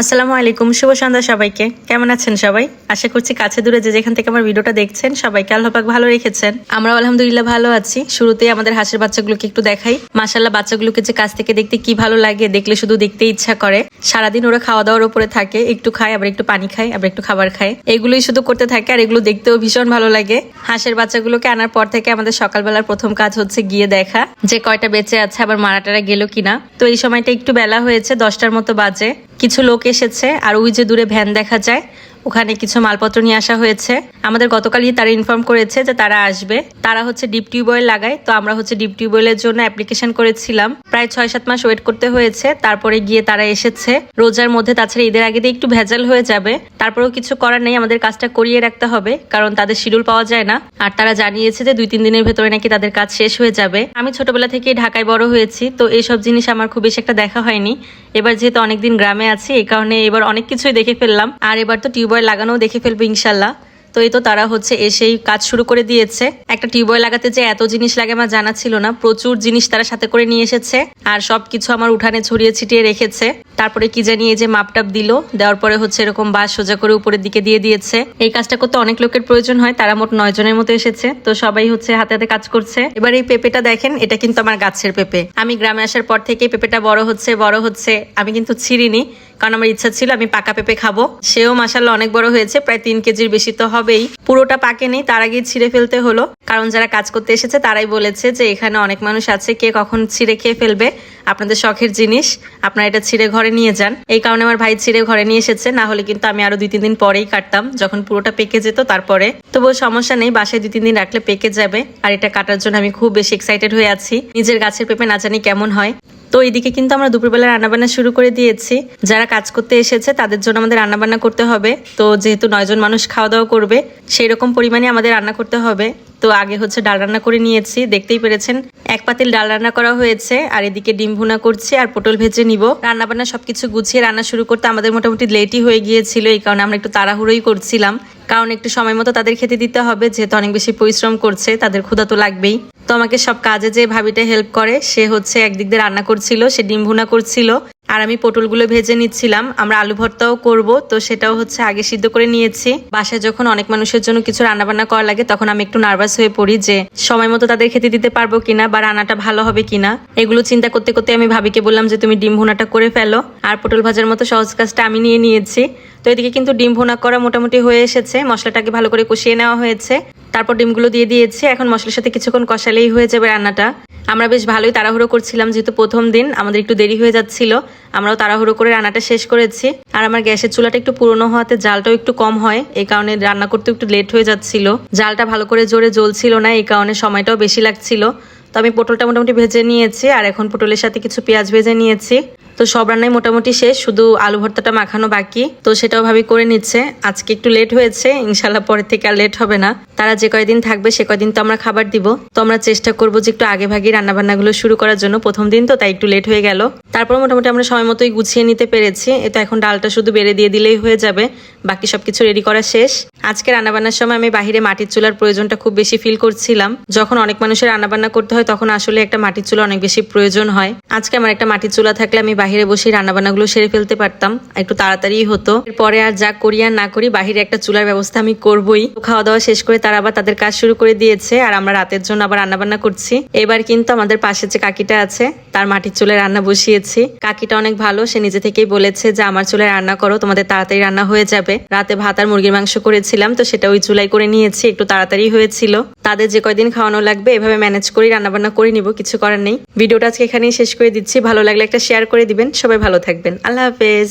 আসসালামু আলাইকুম, শুভ সন্ধ্যা সবাইকে। কেমন আছেন সবাই? আশা করছি কাছে দূরে যে যেখান থেকে আমার ভিডিওটা দেখছেন, সবাইকে আল্লাহ পাক ভালো রেখেছেন। আমরা আলহামদুলিল্লাহ ভালো আছি। শুরুতেই আমাদের হাঁসের বাচ্চাগুলোকে একটু দেখাই। মাসাল্লাহ বাচ্চাগুলোকে যে কাছ থেকে দেখতে কি ভালো লাগে, দেখলে শুধু দেখতে ইচ্ছা করে। সারাদিন ওরা খাওয়া দাওয়ার উপরে থাকে। একটু খায়, আবার একটু পানি খায়, আবার একটু খাবার খায়। এগুলোই শুধু করতে থাকে আর এগুলো দেখতেও ভীষণ ভালো লাগে। হাঁসের বাচ্চাগুলোকে আনার পর থেকে আমাদের সকালবেলার প্রথম কাজ হচ্ছে গিয়ে দেখা। যে কয়টা বেঁচে আছে, আবার মারাটারা গেল কিনা। তো এই সময়টা একটু বেলা হয়েছে, দশটার মতো বাজে। কিছু লোক এসেছে, আর ওই যে দূরে ভ্যান দেখা যায়, ওখানে কিছু মালপত্র নিয়ে আসা হয়েছে। আমাদের গতকালই তারা ইনফর্ম করেছে যে তারা আসবে। তারা হচ্ছে ডিপ টিউবওয়েল লাগায়, তো আমরা হচ্ছে ডিপ টিউবওয়েলের জন্য অ্যাপ্লিকেশন করেছিলাম। প্রায় ছয় সাত মাস ওয়েট করতে হয়েছে, তারপরে গিয়ে তারা এসেছে। রোজার মধ্যে তাছাড়া ঈদের আগে একটু ভেজাল হয়ে যাবে। তারপরেও কিছু করার নেই, আমাদের কাজটা করিয়ে রাখতে হবে, কারণ তাদের শিডিউল পাওয়া যায় না। আর তারা জানিয়েছে যে দুই তিন দিনের ভেতরে নাকি তাদের কাজ শেষ হয়ে যাবে। আমি ছোটবেলা থেকেই ঢাকায় বড় হয়েছি, তো এইসব জিনিস আমার খুব বেশি একটা দেখা হয়নি। এবার যেহেতু অনেকদিন গ্রামে আছি, এই কারণে এবার অনেক কিছুই দেখে ফেললাম। আর এবার তো টিউবওয়েল লাগানোও দেখে ফেলব ইনশাল্লাহ। তো এই তো তারা হচ্ছে এসেই কাজ শুরু করে দিয়েছে। একটা টিউবওয়েল লাগাতে যে এত জিনিস লাগে আমার জানা ছিল না। প্রচুর জিনিস তারা সাথে করে নিয়ে এসেছে। আর সবকিছু আমার উঠানে ছড়িয়ে ছিটিয়ে রেখেছে। তারপরে কি জানি এই যে মাপটাপ দিল। দেওয়ার পরে হচ্ছে এরকম বাস সোজা করে উপরের দিকে দিয়ে দিয়েছে। এই কাজটা করতে অনেক লোকের প্রয়োজন হয়। তারা মোট নয় জনের মতো এসেছে। তো সবাই হচ্ছে হাতে হাতে কাজ করছে। এবার এই পেঁপেটা দেখেন, এটা কিন্তু আমার গাছের পেঁপে। আমি গ্রামে আসার পর থেকে পেঁপেটা বড় হচ্ছে বড় হচ্ছে। আমি কিন্তু ছিঁড়িনি। কারণ আমার ইচ্ছা ছিল আমি পাকা পেঁপে খাব। সেও মাসাল্লাহ অনেক বড় হয়েছে, প্রায় তিন কেজির বেশি তো হবেই। পুরোটা পাকে নেই, তার আগেই ছিঁড়ে ফেলতে হলো। কারণ যারা কাজ করতে এসেছে, তারাই বলেছে যে এখানে অনেক মানুষ আছে, কে কখন ছিঁড়ে খেয়ে ফেলবে। আপনাদের শখের জিনিস, আপনারা এটা ছিঁড়ে ঘরে নিয়ে যান। এই কারণে আমার ভাই ছিঁড়ে ঘরে নিয়ে এসেছে, না হলে কিন্তু আমি আরও দুই, তিন দিন পরেই কাটতাম, যখন পুরোটা পেকে যেত তারপরে। তবুও সমস্যা নেই, বাসায় দুই, তিন দিন রাখলে পেকে যাবে। আর এটা কাটার জন্য আমি খুব বেশি এক্সাইটেড হয়ে আছি। নিজের গাছের পেঁপে না জানি কেমন হয়। তো এইদিকে কিন্তু আমরা দুপুরবেলা রান্নাবান্না শুরু করে দিয়েছি। যারা কাজ করতে এসেছে, তাদের জন্য আমাদের রান্নাবান্না করতে হবে। তো যেহেতু নয়জন মানুষ খাওয়া দাওয়া করবে সেই রকম পরিমাণে আমাদের রান্না করতে হবে। তো আগে হচ্ছে ডাল রান্না করে নিয়েছি, দেখতেই পেরেছেন। এক পাতিল ডাল রান্না করা হয়েছে, আর এদিকে ডিম ভুনা করছি, আর পটল ভেজে নিব। রান্না বান্না সবকিছু গুছিয়ে রান্না শুরু করতে আমাদের মোটামুটি লেটই হয়ে গিয়েছিল, এই কারণে আমরা একটু তাড়াহুড়োই করছিলাম। কারণ একটু সময় মতো তাদের খেতে দিতে হবে, যেহেতু অনেক বেশি পরিশ্রম করছে, তাদের ক্ষুধা তো লাগবেই। তো আমাকে সব কাজে যে ভাবিটা হেল্প করে, সে হচ্ছে একদিক দিয়ে রান্না করছিল, সে ডিম ভুনা করছিল, আর আমি পটলগুলো ভেজে নিচ্ছিলাম। আমরা আলু ভর্তাও করব, তো সেটাও হচ্ছে আগে সিদ্ধ করে নিয়েছি। বাসায় যখন অনেক মানুষের জন্য কিছু রান্নাবান্না করা লাগে, তখন আমি একটু নার্ভাস হয়ে পড়ি যে সময় মতো তাদের খেতে দিতে পারব কিনা বা রান্নাটা ভালো হবে কিনা। এগুলো চিন্তা করতে করতে আমি ভাবিকে বললাম যে, তুমি ডিম ভুনাটা করে ফেলো। আর পটল ভাজার মতো সহজ কাজটা আমি নিয়ে নিয়েছি। তো এদিকে কিন্তু ডিম ভুনা করা মোটামুটি হয়ে এসেছে, মশলাটাকে ভালো করে কষিয়ে নেওয়া হয়েছে। তারপর ডিমগুলো দিয়ে দিয়েছি। এখন মশলার সাথে কিছুক্ষণ কষালেই হয়ে যাবে রান্নাটা। আমরা বেশ ভালোই তাড়াহুড়ো করছিলাম, যেহেতু প্রথম দিন, আমাদের একটু দেরি হয়ে যাচ্ছিল। আমরাও তাড়াহুড়ো করে রান্নাটা শেষ করেছি। আর আমার গ্যাসের চুলাটা একটু পুরনো হওয়াতে জালটাও একটু কম হয়, এই কারণে রান্না করতে একটু লেট হয়ে যাচ্ছিল। জালটা ভালো করে জোরে জ্বলছিল না, এই কারণে সময়টাও বেশি লাগছিল। তো আমি পটলটা মোটামুটি ভেজে নিয়েছি, আর এখন পটলের সাথে কিছু পেঁয়াজ ভেজে নিয়েছি। তো সব রান্নাই মোটামুটি শেষ, শুধু আলু ভর্তাটা মাখানো বাকি। তো সেটাও ভাবি করে নিচ্ছে। আজকে একটু লেট হয়েছে ইনশাল্লাহ পরের থেকে আর লেট হবে না। তারা যে কয়দিন থাকবে, সে কয়দিন তো আমরা খাবার দিব। তো আমরা চেষ্টা করব যে একটু আগে ভাগে রান্নাবান্নাগুলো শুরু করার জন্য। প্রথম দিন তো তাই একটু লেট হয়ে গেল। তারপর মোটামুটি আমরা সময় মতোই গুছিয়ে নিতে পেরেছি। এটা এখন ডালটা শুধু বেড়ে দিয়ে দিলেই হয়ে যাবে। বাকি সব কিছু রেডি করা শেষ। আজকে রান্নাবান্নার সময় আমি বাহিরে মাটির চুলার প্রয়োজনটা খুব বেশি ফিল করছিলাম। যখন অনেক মানুষের রান্নাবান্না করতে হয়, তখন আসলে একটা মাটির চুলা অনেক বেশি প্রয়োজন হয়। আজকে আমার একটা মাটির চুলা থাকলে আমি বাহিরে বসে রান্নাবান্নাগুলো সেরে ফেলতে পারতাম, একটু তাড়াতাড়ি হতো। এরপরে আর যা করি আর না করি, বাহিরে একটা চুলার ব্যবস্থা আমি করবই। খাওয়া দাওয়া শেষ করে তারা আবার তাদের কাজ শুরু করে দিয়েছে, আর আমরা রাতের জন্য আবার রান্নাবান্না করছি। এবার কিন্তু আমাদের পাশে যে কাকিটা আছে, তার মাটির চুলে রান্না বসিয়েছি। কাকিটা অনেক ভালো, সে নিজে থেকেই বলেছে যে, আমার চুলে রান্না করো, তোমাদের তাড়াতাড়ি রান্না হয়ে যাবে। রাতে ভাত আর মুরগির মাংস করেছিলাম, তো সেটা ওই চুলাই করে নিয়েছি, একটু তাড়াতাড়ি হয়েছিল। তাদের যে কয়দিন খাওয়ানো লাগবে, এভাবে ম্যানেজ করি রান্নাবান্না করে নিব, কিছু করার নেই। ভিডিওটা আজকে এখানেই শেষ করে দিচ্ছি। ভালো লাগলে একটা শেয়ার করে দিবেন সবাই ভালো থাকবেন। আল্লাহ হাফেজ।